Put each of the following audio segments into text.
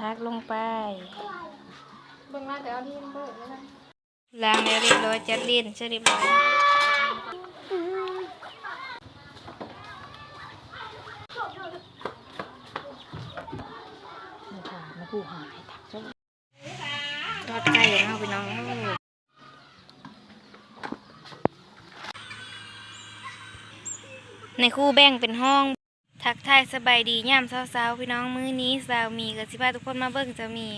พักลงไปเบิ่งมาแต่เอาที่เบิ่งแล้วนะล้างแล้วเรียบร้อยจัดเล่นเสร็จเรียบร้อยนี่ค่ะมาผู้หายถักซะทอดไก่อย่างเอาไปน้องในคู่แบ่งเป็นห้อง ทายสบายดีย่ามเช้าๆพี่น้องมื้อนี้สาวมีกับสิพาทุกคนมาเบิ่งจะมี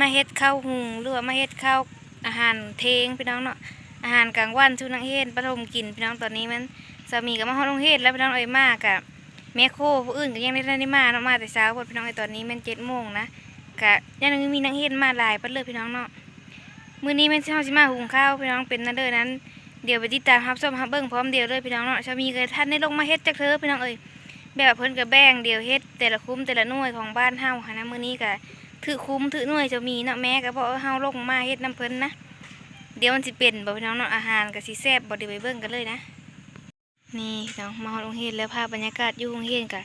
มาเฮ็ดข้าวหุงหรือว่ามาเฮ็ดข้าวอาหารเทงพี่น้องเนาะอาหารกลางวันชุนังเฮ็ดปฐมกินพี่น้องตอนนี้มันสามีก็มาฮอดโรงเฮ็ดแล้วพี่น้องเอ้ยมากกะแม่โคผู้อื่นก็ยังได้ได้มาเนาะมาแต่เช้าพดพี่น้องไอ้ยตอนนี้มัน7โมงนะกะยังมีนังเฮ็ดมาหลายปัดเลยพี่น้องเนาะมื้อนี้ม่นสิเฮาสิมาหุงข้าวพี่น้องเป็นนั่นเด้อนั้นเดี๋ยวไปติดตามรับชมรับเบิ่งพร้อมเดียวเลยพี่น้องเนาะสามีก็ท่านได้ลงมาเฮ็ดจักเธอพี่น้องเอ้ย แบบเพิ่นก็แบ่งเดียวเฮ็ดแต่ละคุ้มแต่ละหน่วยของบ้านเฮาหันนะมื้อนี้ก็ถือคุ้มถือหน่วยจะมีเนาะแม่ก็เพราะเฮาลงมาเฮ็ดน้ำเพิ่นนะเดี๋ยวมันสิเป็นบ่พี่น้องเนาะอาหารก็สิแซ่บบ่เดี๋ยวไปเบิ่งกันเลยนะ นี่พี่น้องมาฮอดโรงเรียนแล้วภาพบรรยากาศอยู่โรงเรียนก็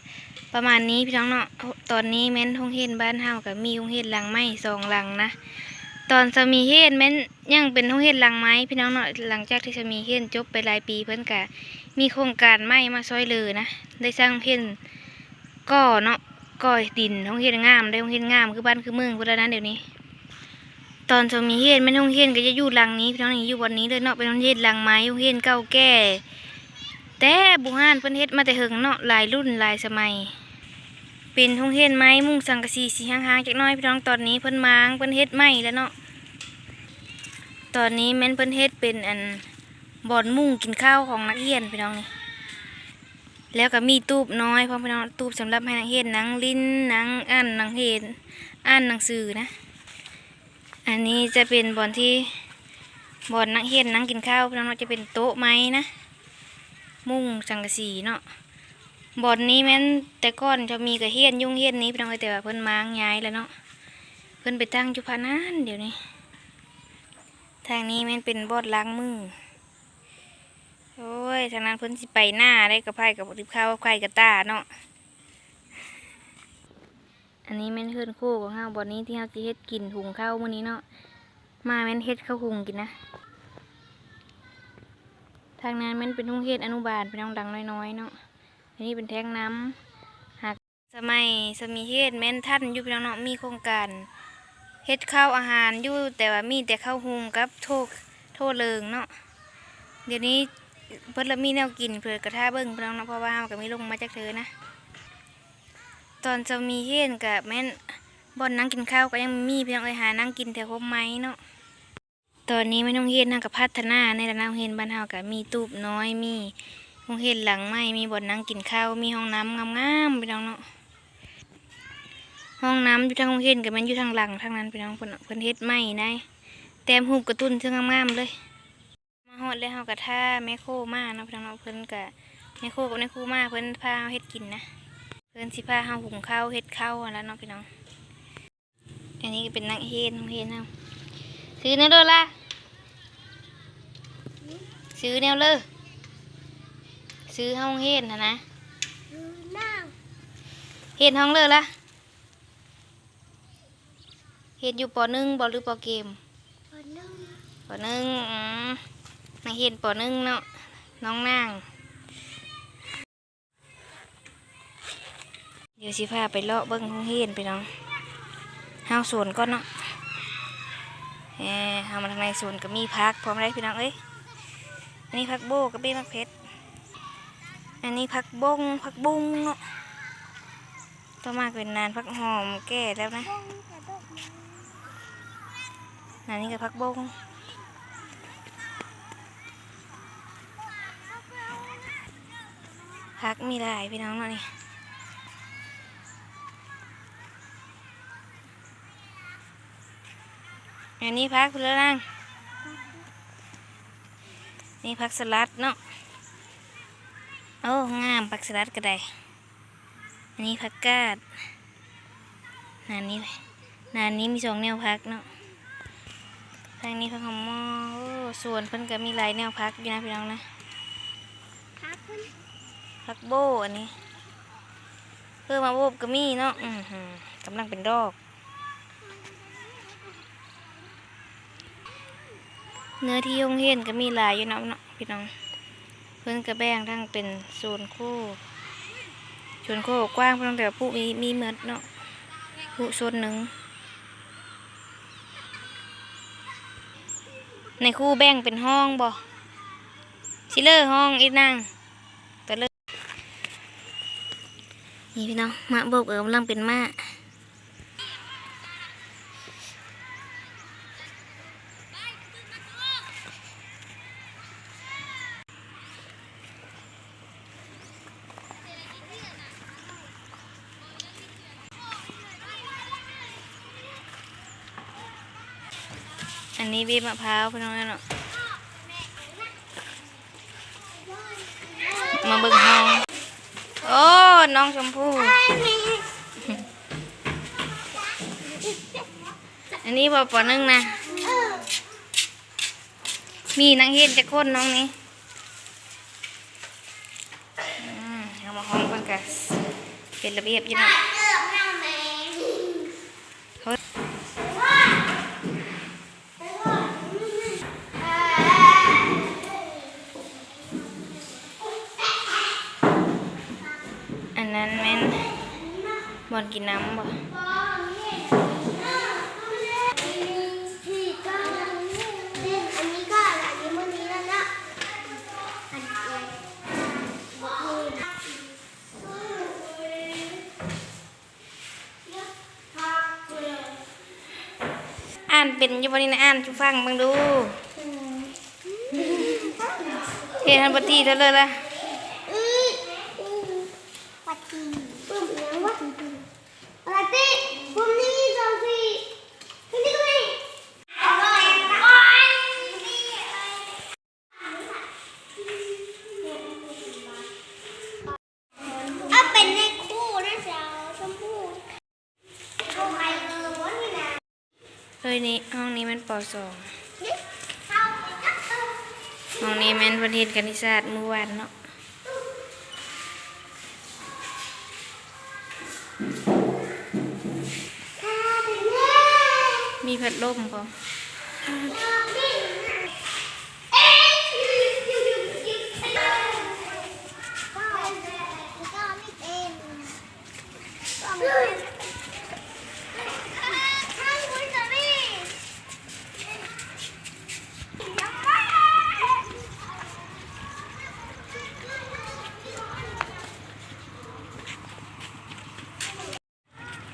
ประมาณนี้พี่น้องเนาะตอนนี้แม่นโรงเรียนบ้านเฮาก็มีโรงเรียนหลังไม้สองหลังนะตอนสมีเฮ็ดแม่นยังเป็นโรงเรียนหลังไม้พี่น้องเนาะหลังจากที่สมีเฮ็ดจบไปหลายปีเพิ่นก็ มีโครงการไม้มาช่วยเลือนะ ได้สร้างเพิ่นก่อเนาะก้อยดินห้องเฮ็ดงาม ได้ห้องเฮ็ดงามคือบ้านคือเมืองพุ่นแล้วนั้นเดี๋ยวนี้ ตอนจะมีเฮ็ดแม่นห้องเฮ็ดก็จะอยู่หลังนี้พี่น้องนี่อยู่บนนี้เลยเนาะเป็นห้องเฮ็ดหลังไม้ห้องเฮ็ดเก่าแก่ แต่บุหานเพิ่นเฮ็ดมาแต่เฮิงเนาะหลายรุ่นหลายสมัย เป็นห้องเฮ็ดไม้มุ่งสังกะสีสีห่างๆจักน้อยพี่น้องตอนนี้เพิ่นมางเพิ่นเฮ็ดไม้แล้วเนาะตอนนี้แม่นเพิ่นเฮ็ดเป็นอัน บอนมุงกินข้าวของนักเรียนพี่น้องนี่แล้วก็มีตูบน้อยพร้อมพี่น้องตูบสำหรับให้นักเรียนนังลิ้นนังอ่านนังเห็นอ่านหนังสือนะ อันนี้จะเป็นบอนที่บอนนักเรียนนั่งกินข้าวพี่น้องจะเป็นโต๊ะไม้นะ มุ้งสังกะสีเนาะบอนนี้แม่นแต่ก่อนจะมีกระเฮียนยุ่งเฮียนนี้พี่น้องแต่ว่าเพิ่นมางย้ายแล้วเนาะเพิ่นไปตั้งอยู่พานั้นเดี๋ยวนี้ทางนี้แม่นเป็นบอดล้างมือ โอ้ยทางนั้นเพิ่นสิไปหน้าได้กับไผ่กับริบข้าวไข่กับตาเนาะ อันนี้แม่นเฮือนคู่ของเฮาบ่อนี้ที่เฮาสิเฮ็ดกินหุงข้าวมื้อนี้เนาะ มาแม่นเฮ็ดข้าวหุงกินนะ ทางนั้นแม่นเป็นห้องเฮ็ดอนุบาลเป็นห้องดังน้อยๆเนาะ อันนี้เป็นแท้งน้ำหากสมัยสมีเฮ็ดแม่นท่านอยู่พี่น้องเนาะมีโครงการเฮ็ดข้าวอาหารอยู่แต่ว่ามีแต่ข้าวหุงกับโทกโทษเลิงเนาะ เดี๋ยวนี้ เพิ่นละมีแนวกินเพื่อกระทาเบิ่งพี่น้องนะเพราะว่าเฮาก็มีลงมาจากเธอนะ ตอนจะมีเฮ็ดกับแม่นบ่อนนั่งกินข้าวก็ยังมีเพี่น้องเอ้ยหานั่งกินแถวโคมไม้เนาะตอนนี้แม่น้องเฮ็ดนั่งกับพัฒนาในระนาบเฮ็ดบ้านเฮาก็มีตูบน้อยมีห้องเฮ็ดหลังไม้มีบ่อนนั่งกินข้าวมีห้องน้ำงามๆพี่น้องเนาะห้องน้ำอยู่ทางห้องเฮ็ดก็แม่นอยู่ทางหลังทางนั้นพี่น้องเพิ่นเพิ่นเฮ็ดไม้ได้แต้มรูกระตุ้นเชิงงามๆเลย ฮอดแล้วเฮากะท่าแม่โคมาเนาะพี่น้องเนาะเพิ่นกะแม่โคกับแม่ครูมาเพิ่นพาเฮาเฮ็ดกินนะเพิ่นสิพาเฮาหุงข้าวเฮ็ดข้าวแล้วเนาะพี่น้อง อันนี้ก็เป็นนักเฮ็ดนักเฮ็ดเฮาซื้อแนวเด้อล่ะซื้อแนวเลยซื้อห้องเฮ็ดนะนะเฮ็ดห้องเลยล่ะเฮ็ดอยู่ปหนึ่งบ่หรือปเกมปหนึ่งอืม นักเห็นปหนึ่งเนาะน้องนางเดี๋ยวสิพาไปเลาะเบิ้งห้องเฮียนไปน้องเฮาสวนก่อนเนาะเออเฮามาทางในสวนก็มีพักพร้อมได้พี่น้องเอ้ยอันนี้พักโบกับเบ้มักเพชรอันนี้พักบงพักบุ้งเนาะต่อมาเป็นนานพักหอมแก่แล้วนะอันนี้ก็พักบง พักมีหลายพี่น้องเนาะนี่อันนี้พักเพื่อนั่งนี่พักสลัดเนาะ โอ้ งามพักสลัดก็ได้อันนี้พักกาดนานนี้นานนี้มีสองแนวพักเนาะทางนี้พักหอมมอโอ้ส่วนเพิ่นก็มีหลายแนวพักอยู่นะพี่น้องนะ พักโบอันนี้ เพื่อมาโบบก็มี่เนาะกำลังเป็นดอก เนื้อที่ยงเห็นก็มีลายอยู่เนาะพี่น้อง เพื่อนกระแบงทั้งเป็นโซนคู่โซนคู่กว้างเพียงแต่ผู้มีมีเมือเนาะผู้โซนหนึ่งในคู่แบ่งเป็นห้องบ่ชิลเลอร์ห้องอีนั่ง นี่พี่น้องมาโบกเอิมกำลังเป็นมาอันนี้บีบมะพร้าวพี่น้องเนาะมาเบิ่งห้อง อ้ น้องชมพู่ อันนี้บอปอนึ่งนะ มีนางเห็นจะคนน้องนี้อืมเอามาห้องกันกันเป็นระเบียบอยี่เนาะเฮ้ยอันนั้นแม่น บอลกินน้ำบ่อันนี้ก็อันนี้มื้อนี้แล้วนะอันนี้บอกมืออ่านเป็นอยู่บนนี้นะอ่านชูฟังเบังดูเฮ็ดทันปฏิเท่าเลยละ อืออือปัดทีปุ่มยังวะอะไรติปุ่มนี้สองสี่ปุ่มนี้ก็ไม่เอาเป็นในคู่นะเจ้าชมพู่ก็ไปเออวันนี้นะ เฮ้ยนี่ห้องนี้มันปสองนี่เข้าไปจับตัวห้องนี้แมันประเทศคณิตศาสตร์เมื่อวานเนาะมีพัดลมพร้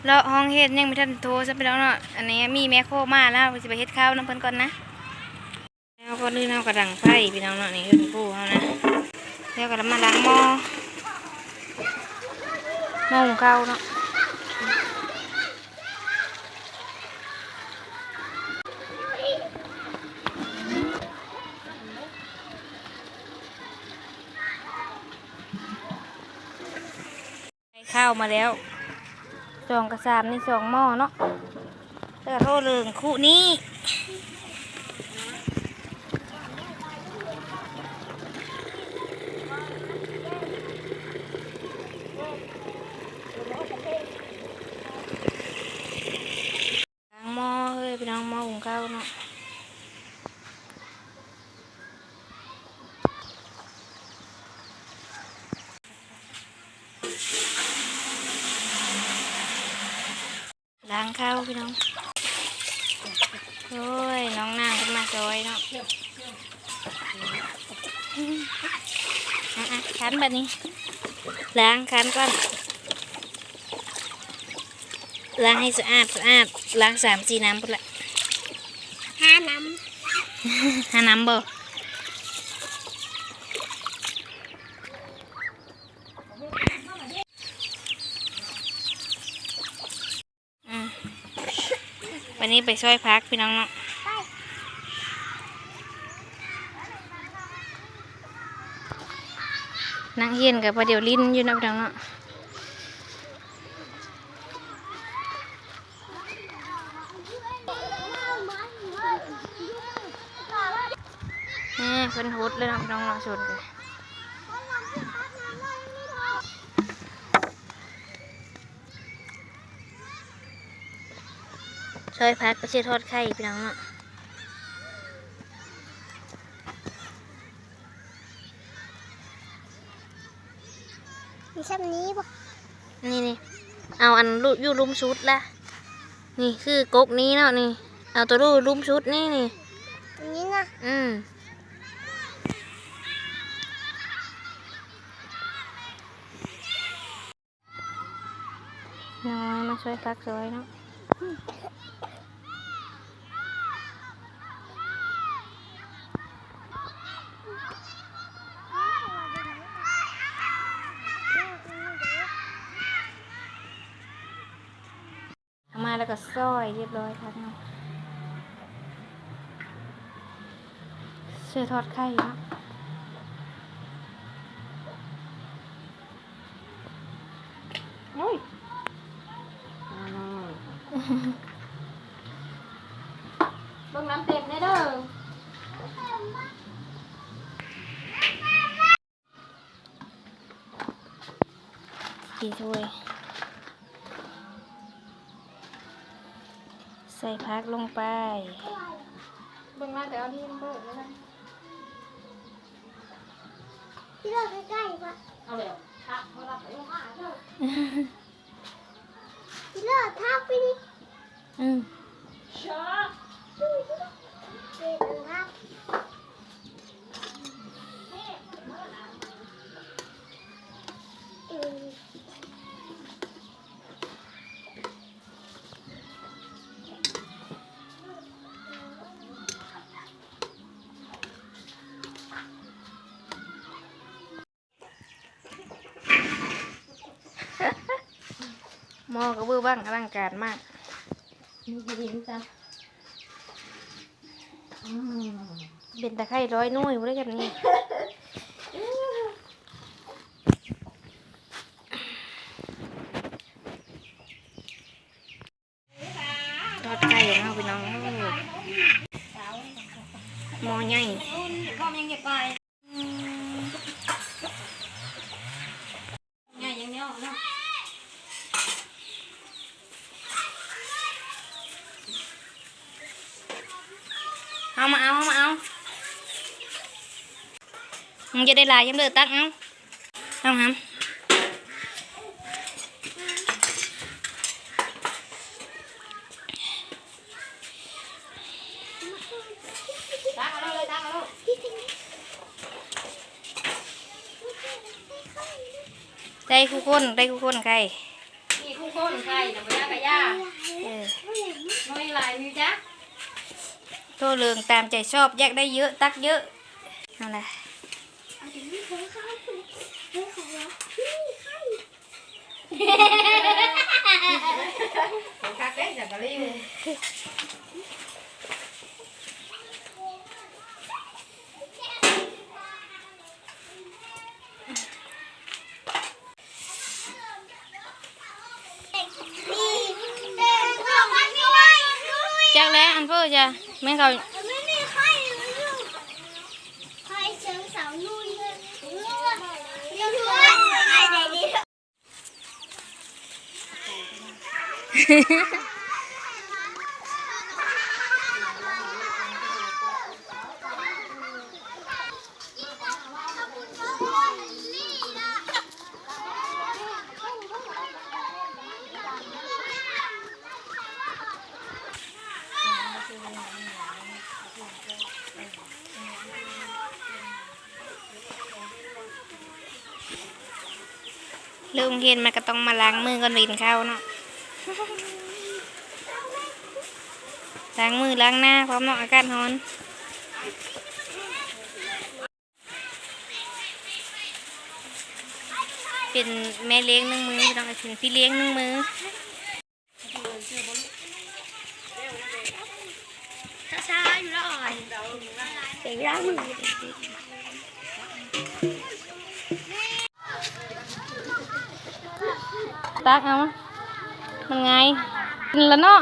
อมแล้วห้องเฮ็ดยังไม่ทันโทรซะไปแล้วเนาะอันนี้มีแม่โคมาแล้วสิไปเฮ็ดข้าวน้ำเพิ่นก่อนนะแล้วก็นื่นเอากระดังไฟพี่น้องเนาะนี่คือผู้เฮานะแล้วก็มาล้างหม้อหม้อหุงข้าวเนาะใส่ข้าวมาแล้ว สองกระสามนี่สองหม้อเนาะแล้วก็โทษเรื่องคู่นี้ล้างหม้อเฮ้ยพี่น้องหม้อหุงข้าวเนาะ ข้าวพี่น้องโอ้ยน้องนางขึ้นมาซอยเนาะอะอะคันแบบนี้ล้างคันก่อนล้างให้สะอาดสะอาดล้างสามสี่น้ำพุ่นละห้าน้ห้าน้ำบ่ นี้ไปช่วยพักพี่น้องเนาะนั่งเฮียนกับพอเดี๋ยวลิ้นอยู่นะพี่น้องเนาะนี่เพิ่นฮุดเลยนะพี่น้องเนาะชนกัน ซอยพักก็เชื่อทอดไข่พี่น้องเนาะมีแค่นี้ปะนี่นี่เอาอันลูยู่ลุมชุดละนี่คือกกนี้เนาะนี่ เอาตัวลูรุมชุดนี่นี่นี้นะอืมน้อยมาช่วยพักสวยเนาะ เรียบร้อยครับเนาะเสื้อทอดไข่เนาะ ที่เราใกล้ๆปะเอาแล้วทักเขารับไปลงมาเด้อที่เราทับไปดิอืมช้าเด็ดทับ หม้อกระเบื้อบ้างอลังการมากนี่คือดินจ้ะเป็นตะไคร้ร้อยหนุ่ยบ่ได้กันนี่ทอดไก่ของเราพี่น้องหม้อใหญ่ พ่อยังเก็บไปง่ายยังเนี้ยเนาะ เอามาเอาเอามาเอามึงจะได้หลายยังเดือตักเอาเอาหาม ตักเอาเลยตักเอาเลย ได้คู่คนได้คู่คนใคร นี่ คู่คนใครแต่ไม่ยากกะยาเออน้อยลายมีจ้ะโทษเรืองตามใจชอบแยกได้เยอะตักเยอะนั่นแหละ เอาถึงนี่เขาเข้าถึงเฮ้ยของเรานี่ไข่ ของคักเด้จากกะลิว นี่เด็กของมันไม่ได้ด้วย จักแล้วอันเพื่อจะแม่งเขา ไม่มีไข่เลยลูกไข่เชิงเสาลุยเลยยังช่วยไข่ไหนดี เริ่มเห็นมันก็ต้องมาล้างมือก่อนลินเข้าเนาะ ล้างมือล้างหน้าพร้อมนาะอากาศร้อนเป็นแม่เลี้ยงหนึ่งมือต้องถึงพี่เลี้ยงหนึ่งมือช้าๆอยู่แล้วอ่อนเสียงร่างมือตักเอามามันไงกินแล้วเนาะ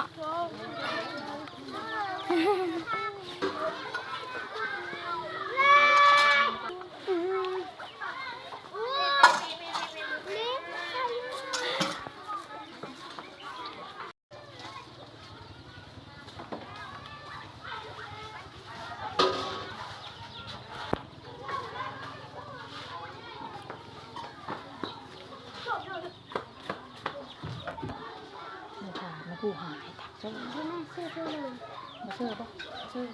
ให้ตักซื้อที่แม่ซื้อเพื่อเลยมาซื้อบ่ซื้อ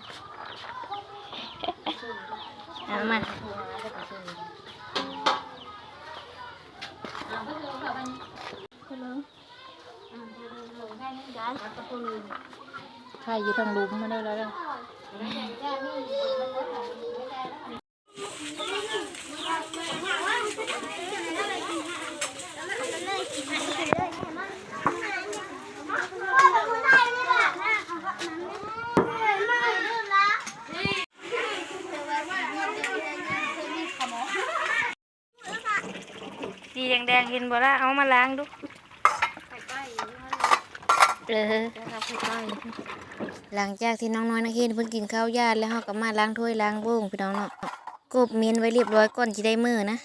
ซื้อเอามาโทรหาแล้วก็ซื้อเอาไปเลยค่ะเพื่อเอาเดี๋ยวๆๆได้นี่ได้ตักตะปูลืมใช่อยู่ทางลุมมาได้แล้วเด้ สีแดงๆเห็นบ่ล่ะเอามาล้างดูเออหลังจากที่น้องน้อยนักเรียนเพิ่นกินข้าวยาแล้วเฮาก็มาล้างถ้วยล้างโบ่งพี่น้องเนาะกบเมียนไว้เรียบร้อยก่อนสิได้มื้อนะ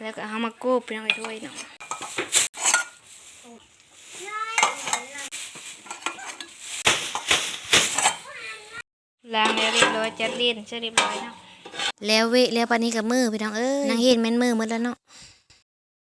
แล้วก็เอามากบพี่น้องไอ้ถ้วยเนาะล้างแล้วเรียบร้อย จัดเรียนเสร็จเรียบร้อยเนาะแล้วเวะแล้วปานนี้กับมือพี่น้องเอ้ยนางเห็นแม่นมือหมดแล้วเนาะ